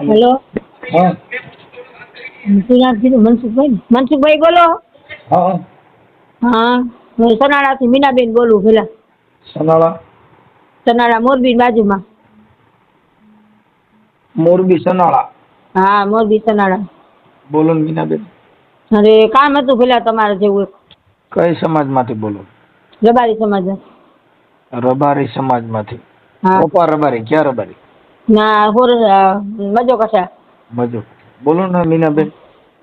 Hello? હા. મનસુખભાઈ? મનસુખભાઈ બોલો. હા હા. હું સનાળાથી મીનાબેન બોલું પેલા સનાળા? સનાળા મોરબી બાજુમાં. મોરબી સનાળા? હા મોરબી સનાળા. બોલો મીનાબેન. અરે કામ હતું પેલા તમારે જેવું કઈ સમાજમાંથી બોલો? રબારી સમાજ રબારી સમાજમાંથી. હા. રબારી ક્યાં રબારી? ના હોર મજો કશા મજો બોલો ને મીનાબેન.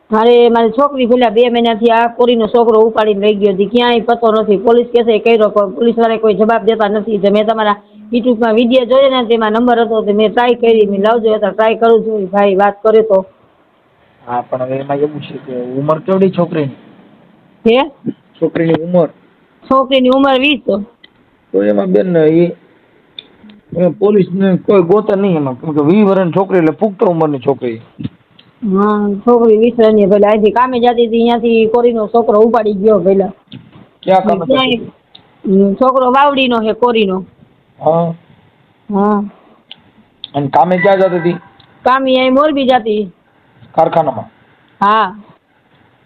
મારે મારી છોકરી પેલા બે મહિનાથી આ કોરીનો છોકરો ઉપાડીને લઈ ગયો હતી ક્યાંય પતો નથી. પોલીસ કેસે કર્યો પણ પોલીસવાળા કોઈ જવાબ દેતા નથી. મેં તમારા યુટ્યુબમાં વીડિયો જોયો ને તેમાં નંબર હતો તો મેં ટ્રાય કરી. મેં લાવજો તો ટ્રાય કરું છું. ભાઈ વાત કરે તો. હા પણ હવે એમાં એવું છે કે ઉંમર કેવડી છોકરીની? હે? છોકરીની ઉંમર? છોકરીની ઉંમર વીસ તો એમાં બેન એ પોલીસને કોઈ ગોતર નહીં એમાં. કેમ કે વીસ વર્ષની છોકરી એટલે પુખ્ત ઉંમરની છોકરી. હા છોકરી વીસ વર્ષની પેલા અહીંથી કામે જતી હતી અહીંયાથી કોરીનો છોકરો ઉપાડી ગયો પેલા ક્યાં કામ છોકરો વાવડીનો છે કોરીનો. હા. હા. અને કામે ક્યાં જતી હતી? કામી અહીં મોરબી જતી. કારખાનામાં? હા.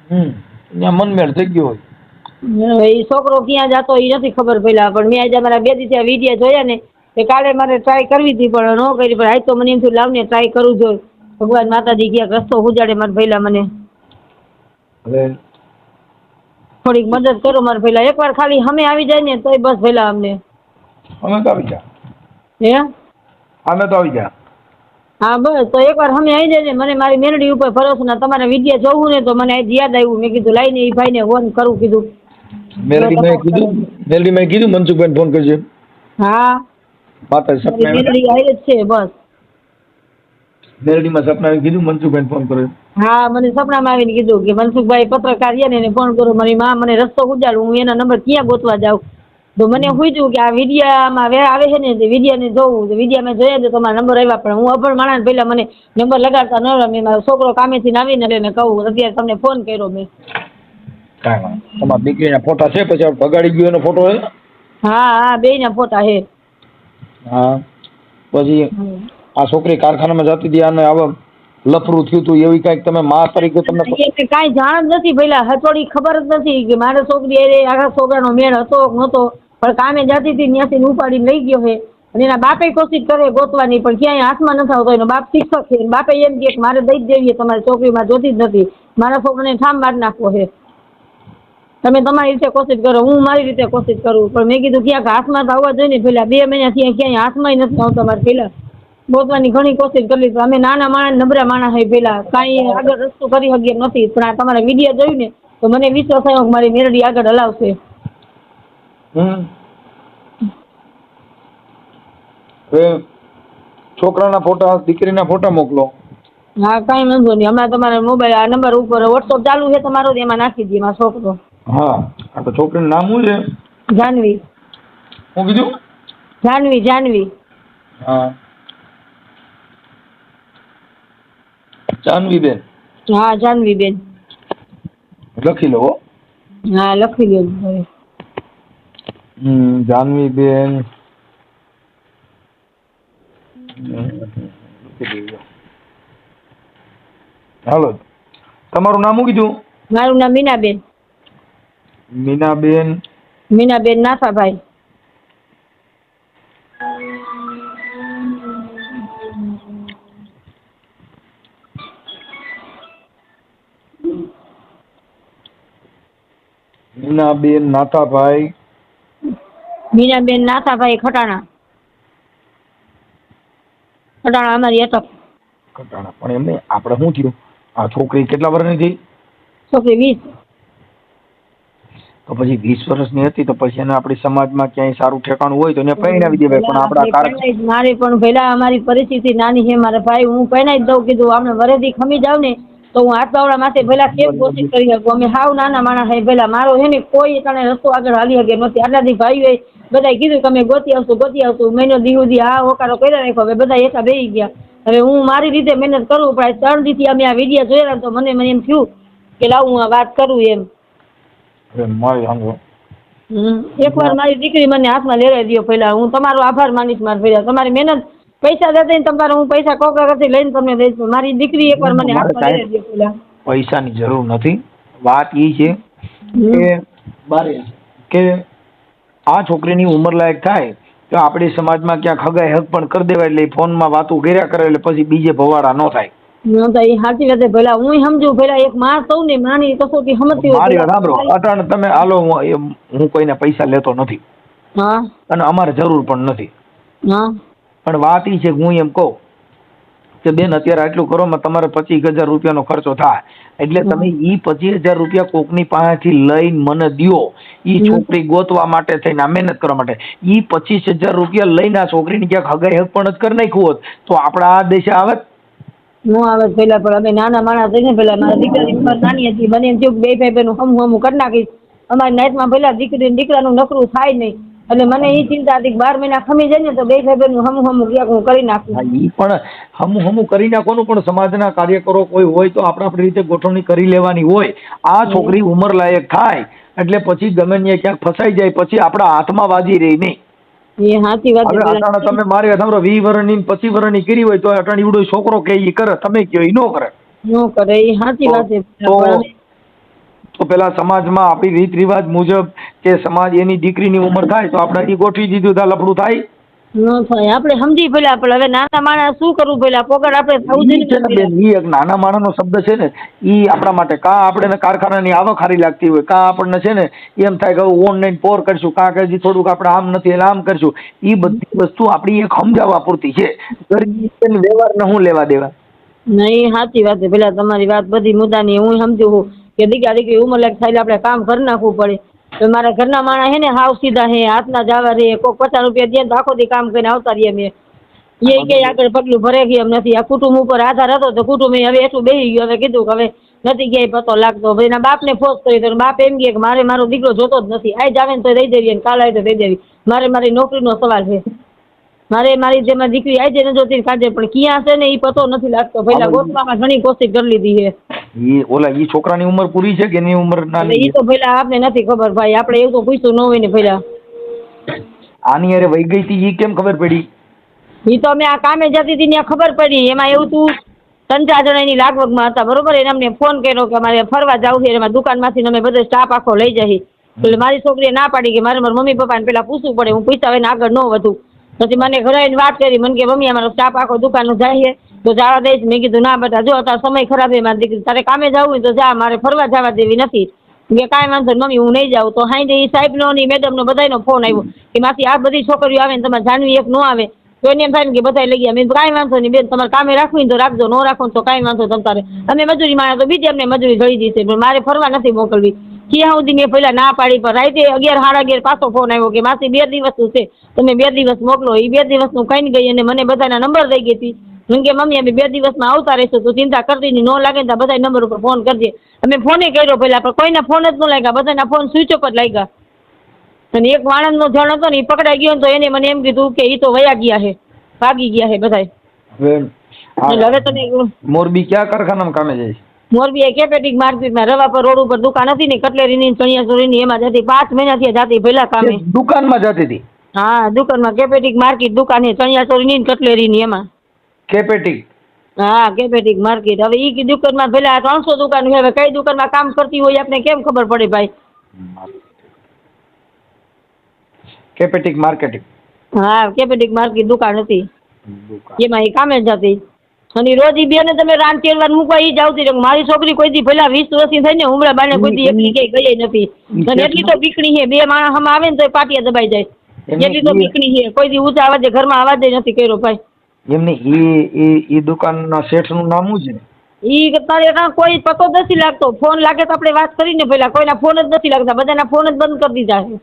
હમ ત્યાં મનમેળ થઈ ગયો હોય. એ છોકરો ક્યાં જતો એ નથી ખબર પેલા પણ મેં આજે મારા બે દિવસે વીડિયો જોયા ને તે કાલે મારે ટ્રાય કરવી હતી પણ ન કરી પણ આજ તો મને એમ થયું લાવને ટ્રાય કરું જોઈએ ભગવાન માતાજી ક્યાંક રસ્તો ઉજાડે મારા ભૈલા મને. થોડીક મદદ કરો મારા ભૈલા એકવાર ખાલી અમે આવી જાય ને તોય બસ ભૈલા અમને. અમે તો આવી જા હે? અમે તો આવી જા હા બસ. તો એકવાર અમે આવી જાય ને મને મારી મેલડી ઉપર ભરોસો ના તમારા વિદ્યા જોવું ને તો મને આજ યાદ આવ્યું. મેં કીધું લાઈને એ ભાઈને ફોન કરું કીધું. મેલડી મેં કીધું મેલડી મેં કીધું મનસુખભાઈ ફોન કરજો. હા. માતા સપના મેલડી આવી જ છે બસ. મેલડીમાં સપના કીધું મનસુખભાઈ ફોન કર્યો. હા મને સપનામાં આવીને કીધું કે મનસુખભાઈ પત્રકાર છે ને એને ફોન કરો મારી માં મને રસ્તો ઉજાડ હું એના નંબર ક્યાં ગોતવા જાઉં? તો મને પૂછ્યું કે આ વિદ્યામાં વે આવે છે ને તે વિડિયાને જોવું તો વિડિયા મેં જોયા તો તમારા નંબર આવ્યા પણ હું અભણ માણસ પહેલાં મને નંબર લગાડતા ન રમે મારો છોકરો કામેથી આવીને એટલે મેં કહું અત્યારે તમને ફોન કર્યો મેં. કાંઈ તમારા દીકરીના ફોટા છે પછી બગાડી ગયો એનો ફોટો છે? હા હા બેયના ફોટા હે હા. પછી આ છોકરી કારખાનામાં જતી હતી અને આવા લફરું થયું હતું એવી કંઈક તમે મા તરીકે તમને કઈ જાણ જ નથી પેલા હથોડી ખબર જ નથી કે મારા છોકરી એ આખા છોકરાનો મેળ હતો નહોતો. પણ કામે જતી હતી ત્યાંથી ઉપાડીને લઈ ગયો છે. અને એના બાપે કોશિશ કરે ગોતવાની પણ ક્યાંય હાથમાં નથી આવતો. એનો બાપ શિક્ષક છે. બાપે એમ કે મારે દઈ જ દેવી તમારી છોકરીમાં જોતી જ નથી. મારા છોકરાને ઠામ મારી નાખવો છે. તમે તમારી રીતે કોશિશ કરો હું મારી રીતે કોશિશ કરું. પણ મેં કીધું ક્યાંક હાથમાં તો આવવા જોઈએ ને પેલા બે મહિનાથી ક્યાંય હાથમાં નથી આવતો મારે પેલા ગોતવાની ઘણી કોશિશ કરી તો અમે નાના માણસ નબળા માણસ હોય પેલા કાંઈ આગળ રસ્તો કરી શકીએ નથી. પણ આ તમારા વીડિયો જોયું ને તો મને વિશ્વાસ આવ્યો કે મારી મેરડી આગળ હલાવશે. છોકરાના ફોટા દીકરીના ફોટા મોકલો. હા કાંઈ વાંધો નહીં. હમણાં તમારા મોબાઈલ આ નંબર ઉપર વોટ્સઅપ ચાલુ છે તમારો એમાં નાખી દઈએ મારો છોકરો હા આ તો છોકરીનું નામ શું છે જાનવી હું કીધું જાનવી જાનવી હા જાનવી બેન હા જાનવી બેન લખી લો હો. લખી દો જાનવી બેન. હાલો તમારું નામ શું કીધું મારું નામ મીનાબેન મીનાબેન? મીનાબેન નાથાભાઈ મીનાબેન નાથાભાઈ. મીનાબેન નાથાભાઈ ખટાણા. ખટાણા અમારી અટક ખટાણા. પણ એમને આપણે શું થયું? આ છોકરી કેટલા વર્ષની થઈ છોકરી વીસ. તો પછી વીસ વર્ષની હતી તો પછી એને આપણી સમાજમાં ક્યાંય સારું ઠેકાણું હોય તો એને પહેરાવી દેવાય. પણ આપણા કાર મારે પણ પહેલા અમારી પરિસ્થિતિ નાની છે. મારા ભાઈ હું પહેરાવી દઉં કીધું આમને વરેથી ખમી જાવ ને તો હું હાથ બાવડા માથે પહેલા કેમ કોશિશ કરી શકું. અમે હાવ નાના માણસ હે પેલા મારો છે ને કોઈ તને રસ્તો આગળ હાલી શકે નથી આટલાથી ભાઈઓએ બધાએ કીધું કે અમે ગોતી આવશું ગોતી આવશું. મહિનો દી સુધી આ હોકારો કર્યા રાખ્યો. હવે બધા એકા બેસી ગયા. હવે હું મારી રીતે મહેનત કરું પણ ત્રણ દીથી અમે આ વીડિયો જોયેલા તો મને મને એમ થયું કે લાવ હું આ વાત કરું એમ. મારી સાંભળો. એકવાર મારી દીકરી મને હાથમાં લેરાઈ દો પહેલા. હું તમારો આભાર માનીશ મારા પહેલા તમારી મહેનત પૈસા દેતા ને તમારે હું પૈસા કોકરા કરતી લઈને તમને દઈશ મારી દીકરી એકવાર મને હાથમાં પેલા પૈસાની જરૂર નથી. વાત એ છે કે બારે કે આ છોકરીની ઉંમર લાયક થાય તો આપણે સમાજમાં ક્યાંક હગાઈ હક પણ કરી દેવાય એટલે ફોનમાં વાતો કર્યા કરે એટલે પછી બીજે ભવાડા ન થાય. ન તો એ સાચી વાત છે. હું સમજુ પેલા એક માં સૌ ને માની કસોટી સમજતી હોય મારી વાત સાંભળો. અટાણ તમે હાલો હું હું કોઈને પૈસા લેતો નથી. હા. અને અમારે જરૂર પણ નથી. હા. પણ વાત એ છે કે હું એમ કહું કે બેન અત્યારે આટલું કરવામાં તમારે પચીસ હજાર રૂપિયાનો ખર્ચો થાય. એટલે તમે ઈ પચીસ હજાર રૂપિયા કોકની પાસેથી લઈને મને દ્યો. ઈ છોકરી ગોતવા માટે થઈને આ મહેનત કરવા માટે. ઈ પચીસ હજાર રૂપિયા લઈને આ છોકરીને ક્યાંક હગાઈ હક પણ જ કરી નાખ્યું હોત તો આપણા આ દેશે આવત નો આવે પેલા પણ અમે નાના માણસ થઈને પેલા મારા દીકરાની નાની હતી બને એમ થયું બે ભાઈ બહેન હમ હમ કરી નાખીશ. અમારી નાઈટમાં પેલા દીકરી દીકરાનું નકરું થાય નહીં. એટલે મને એ ચિંતા હતી બાર મહિના ખમી જાય ને તો બે ભાઈ બહેન હમ હમ હું કરી નાખું. હા, પણ હમું હમું કરી નાખવાનું પણ સમાજના કાર્યકરો કોઈ હોય તો આપણે આપણી રીતે ગોઠવણી કરી લેવાની હોય. આ છોકરી ઉંમર લાયક થાય એટલે પછી ગમે ક્યાંક ફસાઈ જાય પછી આપણા હાથમાં વાજી રહી નહીં. એ સાચી વાત હવે અટાણે તમે મારી સાંભળો વી વરણી ને વરણી કરી હોય તો અટાણે ઈવડો છોકરો કે ઈ કરે તમે કયો ઈ નો કરે. નો કરે એ સાચી વાત છે તો પેલા સમાજમાં આપણી રીત રિવાજ મુજબ કે સમાજ એની દીકરીની ઉંમર થાય તો આપણે ઈ ગોઠવી દીધું તા લફડું થાય. નો થાય. આપણે સમજી પેલા પણ હવે નાના માણસ શું કરવું પેલા પોગડ આપણે થવું ઈ છે જોઈએ ઈ એક નાના માણસનો શબ્દ છે ને ઈ આપણા માટે કા આપણે કારખાનાની આવક હારી લાગતી હોય કા આપણને છે ને એમ થાય કે ઓનલાઈન પોર કરશું કા કે હજી થોડુંક આપણે આમ નથી એટલે આમ કરશું. ઈ બધી વસ્તુ આપણી એક સમજાવવા પૂરતી છે. ગરીબી વ્યવહાર ન વ્યવહારને હું લેવા દેવા? નહીં સાચી વાત છે. પેલા તમારી વાત બધી મુદ્દાની હું સમજુ છું કે દીકરા દીકરી ઉંમર લાયક થાય આપણે કામ કરી નાખવું પડે. તો મારા ઘરના માણસ હે ને હાવ સીધા હે હાથના જવા રે કોક પચાસ રૂપિયા દે તો આખો દી કામ કરીને આવતા રહીએ મેં એ કે આગળ પગલું ભરે ગયા એમ નથી. આ કુટુંબ ઉપર આધાર હતો તો કુટુંબ હવે એટલું બેસી ગયું હવે કીધું કે હવે નથી ક્યાંય પતો લાગતો. હવે એના બાપને ફોર્સ કરી તો બાપ એમ કહે કે મારે મારો દીકરો જોતો જ નથી. આજ આવે ને તો દઈ દેવી કાલ આવે તો દઈ દેવી. મારે મારી નોકરીનો સવાલ છે. મારે મારી જેમાં દીકરી આજે ન જોતી કાજે પણ ક્યાં છે ને એ પતો નથી લાગતો. પહેલા ગોતવામાં ઘણી કોશિશ કરી લીધી છે. ઈ ઓલા ઈ છોકરાની ઉંમર પૂરી છે કે એની ઉંમર નાની ઈ તો પેલા આપને નથી ખબર ભાઈ આપણે એવું તો પૂછ્યું ન હોય ને પેલા આની અરે વહી ગઈ હતી ઈ કેમ ખબર પડી? ઈ તો અમે આ કામે જતી હતી ત્યાં ખબર પડી. એમાં એવું તું ત્રણ ચાર જણા એની લાગવગમાં હતા બરોબર? એને અમને ફોન કર્યો કે અમારે ફરવા જવું છે એમાં દુકાનમાંથી અમે બધો સ્ટાફ આખો લઈ જઈએ એટલે મારી છોકરીએ ના પાડી કે મારે મારા મમ્મી પપ્પાને પેલા પૂછવું પડે હું પૂછતા હોય ને આગળ ન વધુ. પછી મને ઘરે વાત કરી મને કે મમ્મી અમારો સ્ટાફ આખો દુકાનનું જાય તો જવા દઈશ. મેં કીધું, ના બેટા, જો તારો સમય ખરાબ છે, મારી દીકરી તારે કામે જવું હોય તો જા, મારે ફરવા જવા દેવી નથી. કે કાંઈ વાંધો મમ્મી, હું નહીં જાઉં. તો હાઈ એ સાહેબનો ની મેડમનો બધાયનો ફોન આવ્યો કે માસી, આ બધી છોકરીઓ આવે ને તમારે જાનવી એક ન આવે. તો એને એમ થાય કે બધા લઈ ગયા. મેં કાંઈ વાંધો નહીં બેન, તમારે કામે રાખવી તો રાખજો, ન રાખો તો કાંઈ વાંધો તમ તારે અમે મજૂરી માણસ તો બીજી અમને મજૂરી જડી દીધી પણ મારે ફરવા નથી મોકલવી. ક્યાં સુધી મેં પહેલા ના પાડી, પણ રાતે અગિયાર, સાડા અગિયાર પાછો ફોન આવ્યો કે, માસી, બે દિવસનું છે, તમે બે દિવસ મોકલો. એ બે દિવસનું કઈ ગઈ અને મને બધાના નંબર દઈ ગઈ હતી. હું કે મમ્મી અમે બે દિવસમાં આવતા રહીશું તું ચિંતા કરતી નહીં ન લાગે ને બધા નંબર ઉપર ફોન કરજે. અમે ફોને કર્યો પહેલા પણ કોઈના ફોન જ ન લાગ્યા બધાના ફોન સ્વિચ ઓફ જ લાગ્યા. અને એક વાણંદનો જણ હતો ને એ પકડાઈ ગયો ને તો એને મને એમ કીધું કે એ તો વયા ગયા છે ભાગી ગયા છે બધાય. હવે તને મોરબી ક્યાં કારખાનામાં કામે જાય? મોરબી એ કેપેટિક માર્કેટમાં રવા પર રોડ ઉપર દુકાન હતી ને કટલેરીની ચણિયાચોળીની એમાં જતી પાંચ મહિના થી જતી પહેલા કામે. દુકાનમાં જતી હતી? હા દુકાનમાં કેપેટિક માર્કેટ દુકાન છે ચણિયાચોળીની ને કટલેરીની એમાં. કેપેટિક હા કેપેટિક માર્કેટ હવે ઈ દુકાનમાં પેલા ત્રણસો દુકાન છે હવે કઈ દુકાનમાં કામ કરતી હોય આપણે કેમ ખબર પડે ભાઈ? કેપેટિક માર્કેટિંગ હા કેપેટિક માર્કેટ દુકાન હતી. એમાં એ કામે જતી અને રોજ ઈ બેને તમે રાન તેરવાર મૂકવા ઈ જ આવતી રહ્યો મારી છોકરી કોઈ દી પેલા વીસ વર્ષની થઈ ને ઉમરા બાને કોઈ દી એકલી ક્યાંય ગઈ નથી. અને એટલી તો બીકણી છે. બે માણસ હમ આવે ને તો પાટિયા દબાઈ જાય. એટલી તો બીકણી છે. કોઈ દી ઊંચા અવાજે ઘરમાં અવાજ નથી કર્યો ભાઈ. એમને ઈ ઈ ઈ દુકાનના શેઠનું નામ શું છે? ઈ તારે કાં કોઈ પતો જ નથી લાગતો. ફોન લાગે તો આપણે વાત કરીને પેલા કોઈના ફોન જ નથી લાગતા. બધાના ફોન જ બંધ કરી દીધા છે.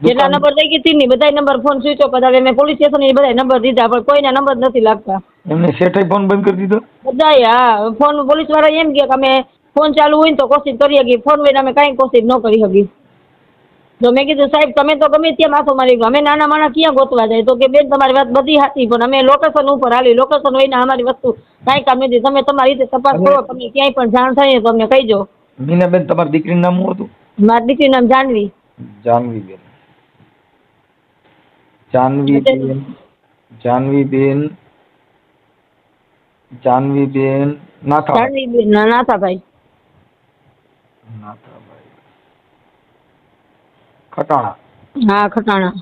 જેટલા નંબર લઈ ગઈ તીની બધા નંબર ફોન સ્વિચ ઓફ હતા મેં પોલીસ સ્ટેશન બધા નંબર દીધા પણ કોઈના નંબર નથી લાગતા. એમને શેઠે ફોન બંધ કરી દીધો? બધાય હા. ફોન પોલીસવાળા એમ કે અમે ફોન ચાલુ હોય ને તો કોશિશ કરી શકીએ ફોન વગર અમે કાંઈ કોશિશ ન કરી શકીએ. તો મેં કીધું સાહેબ તમે તો ગમે ત્યાં માથું મારી ગયો અમે નાના માણસ ક્યાં ગોતવા જાય? તો કે બેન તમારી વાત બધી સાચી પણ અમે લોકેશન ઉપર હાલી લોકેશન હોય ને અમારી વસ્તુ કાંઈ કામ નથી. તમે તમારી રીતે તપાસ કરો તમે ક્યાંય પણ જાણ થાય ને તો અમને કહીજો. મીનાબેન તમારી દીકરીનું નામ શું હતું? મારી દીકરીનું નામ જાનવી. જાનવીબેન. જાનવીબેન જાનવીબેન જાનવીબેન નાથા જાનવી નાથાભાઈ. નાથાભાઈ. ખટાણા? હા ખટાણા.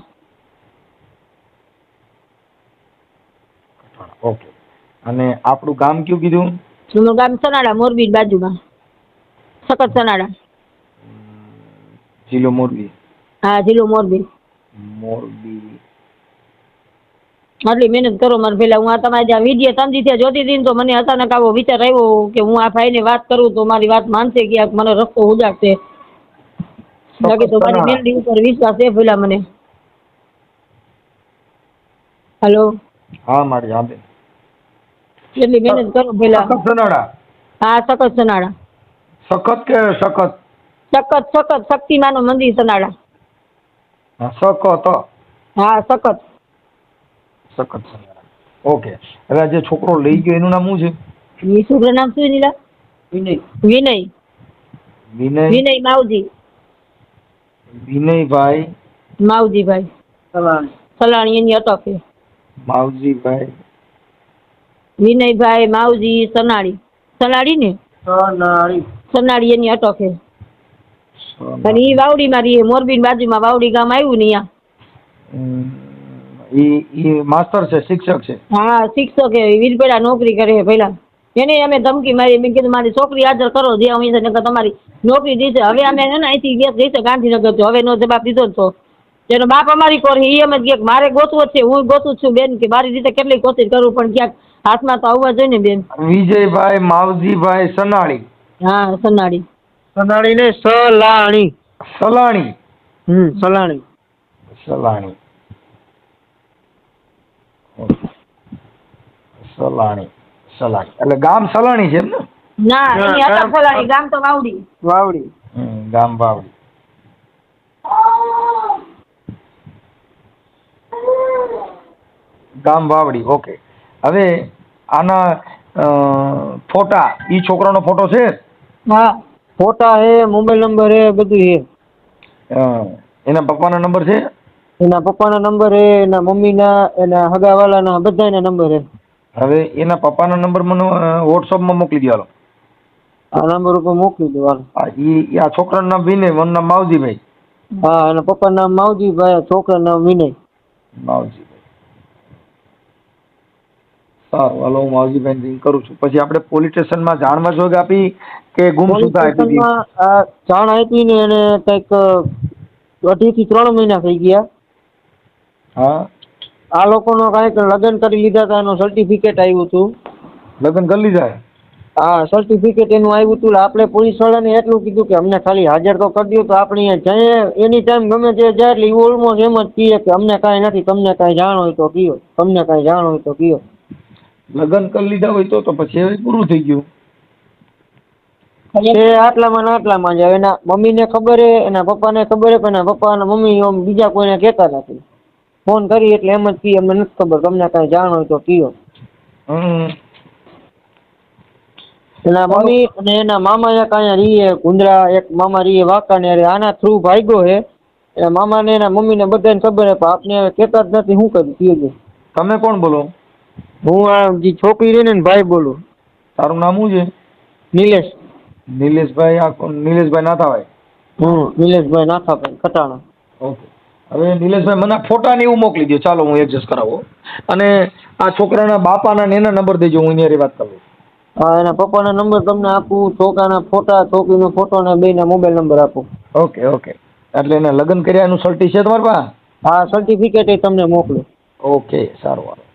ખટાણા ઓકે. અને આપણું ગામ કયું કીધું? જૂનું ગામ સનાડા મોરબી બાજુમાં. સખત સનાડા. જિલ્લો મોરબી. હા જિલ્લો મોરબી. મોરબી. આટલી મહેનત કરો મારે પેલા હું આ તમારે જ્યાં વીડિયો સમજી થયા જોતી હતી તો મને અચાનક આવો વિચાર આવ્યો કે હું આ ભાઈને વાત કરું તો મારી વાત માનશે કે મને રસ્તો ઉજાડશે. બાકી તો મેલડી ઉપર વિશ્વાસ છે પેલા મને. હલો? હા મારી હા બેન. એટલી મહેનત કરો પેલા સખત સનાડા હા સખત સનાડા સખત કે સખત? સખત સખત શક્તિમાનું મંદિર સનાડા હા, સખત હા. સખત. સખત સનાડા ઓકે. હવે જે છોકરો લઈ ગયો એનું નામ શું છે? એ નામ શું નીલા? વિનય. વિનય. વિનય? વિનય માવજી. વિનયભાઈ. માવજીભાઈ. સલાણી. સલાણી એની અટકે છે માવજીભાઈ. વિનયભાઈ માવજી સનાળી સનાળી ને? સનાળી સનાળી એની અટકે અને ઈ વાવડી રહીએ મોરબી બાજુમાં વાવડી ગામ આવ્યું ને અહીંયા ઈ ઈ માસ્ટર છે શિક્ષક છે. હા શિક્ષક એ વીરપેડા નોકરી કરે છે પહેલા. એને અમે ધમકી મારી મેં કીધું મારી છોકરી હાજર કરો જે અમે નકર તમારી નોકરી દીધે હવે અમે છે ને અહીંથી ગેસ જઈશું ગાંધીનગર તો હવે નો જવાબ દીધો તો એનો બાપ અમારી કોર એ એમ જ કે મારે ગોતવો જ છે હું ગોતું જ છું બેન કે મારી રીતે કેટલી કોશિશ કરું પણ ક્યાંક હાથમાં તો આવવા જોઈએ ને બેન. વિજયભાઈ માવજીભાઈ સનાળી હા સનાળી સનાળી ને સલાણી. સલાણી. હમ સલાણી. સલાણી. સલાણી. સલાણી એટલે ગામ સલાણી છે એમ ને? ના એની સલાણી ગામ તો વાવડી. વાવડી. હમ, ગામ વાવડી. ગામ વાવડી ઓકે. હવે આના ફોટા ઈ છોકરાનો ફોટો છે? હા. ફોટા હે મોબાઈલ નંબર હે બધું હે. એના પપ્પાનો નંબર છે? એના પપ્પાના નંબર હે એના મમ્મીના એના હગાવાલાના બધાના નંબર હે. હવે એના પપ્પાનો નંબર મને વોટ્સઅપમાં મોકલી દો હાલો. આ નંબર ઉપર મોકલી દો હાલ. ઈ આ છોકરાનું નામ વિનય મન નામ માવજીભાઈ. હા એના પપ્પાનું નામ માવજીભાઈ છોકરાનું નામ વિનય. માવજીભાઈ. સારું હાલો હું માવજીભાઈ રિંગ કરું છું. પછી આપણે પોલીસ સ્ટેશનમાં જાણમાં જોગ આપી કે ગુમસુદા આપી આ જાણ આપી ને એને કંઈક અઢી થી ત્રણ મહિના થઈ ગયા. હા. આ લોકોનો કાંઈક લગ્ન કરી લીધા હતા એનું સર્ટિફિકેટ આવ્યું હતું લગ્ન કરી લીધા? હા સર્ટિફિકેટ એનું આવ્યું હતું આપણે પોલીસ વાળાને એટલું કીધું કે અમને ખાલી હાજર તો કરી દો તો આપણે જઈએ એની ટાઈમ ગમે તે જાય એટલે એ ઓલમોસ્ટ એમ જ કહીએ કે અમને કાંઈ નથી તમને કાંઈ જાણ હોય તો કયો તમને કાંઈ જાણ હોય તો કયો લગ્ન કરી લીધા હોય તો તો પછી હવે પૂરું થઈ ગયું. એ આટલામાં ને આટલામાં જ એના મમ્મીને ખબર હે એના પપ્પાને ખબર હે પણ એના પપ્પા અને મમ્મી એમ બીજા કોઈને કહેતા નથી. ફોન કરી એટલે એમ જ કહીએ અમને નથી ખબર તમને કાંઈ જાણ હોય તો કયો એના મમ્મી અને એના મામા એક અહીંયા રીએ કુંદરા એક મામા રહીએ વાંકાનેર આના થ્રુ ભાગ્યો હે એના મામાને એના મમ્મીને બધાને ખબર હે પણ આપને કહેતા જ નથી શું કર્યું કયો તમે કોણ બોલો? હું આ જે છોકરી રહી ને ભાઈ બોલું. તારું નામ શું છે? નિલેશ. નિલેશભાઈ આ નિલેશભાઈ નાથાભાઈ? હમ નિલેશભાઈ નાથાભાઈ કટાણા ઓકે. હવે નિલેશભાઈ મને આ ફોટા ને એવું મોકલી દો. ચાલો હું એડજસ્ટ કરાવો અને આ છોકરાના બાપાના ને એના નંબર દેજો હું એની વાત કરું. હા એના પપ્પાના નંબર તમને આપું છોકરાના ફોટા છોકરીનો ફોટો ને બેના મોબાઈલ નંબર આપું. Okay okay. એટલે એને લગ્ન કર્યા એનું સર્ટી છે તમારી પાસે? હા સર્ટિફિકેટ તમને મોકલું. ઓકે સારું સારું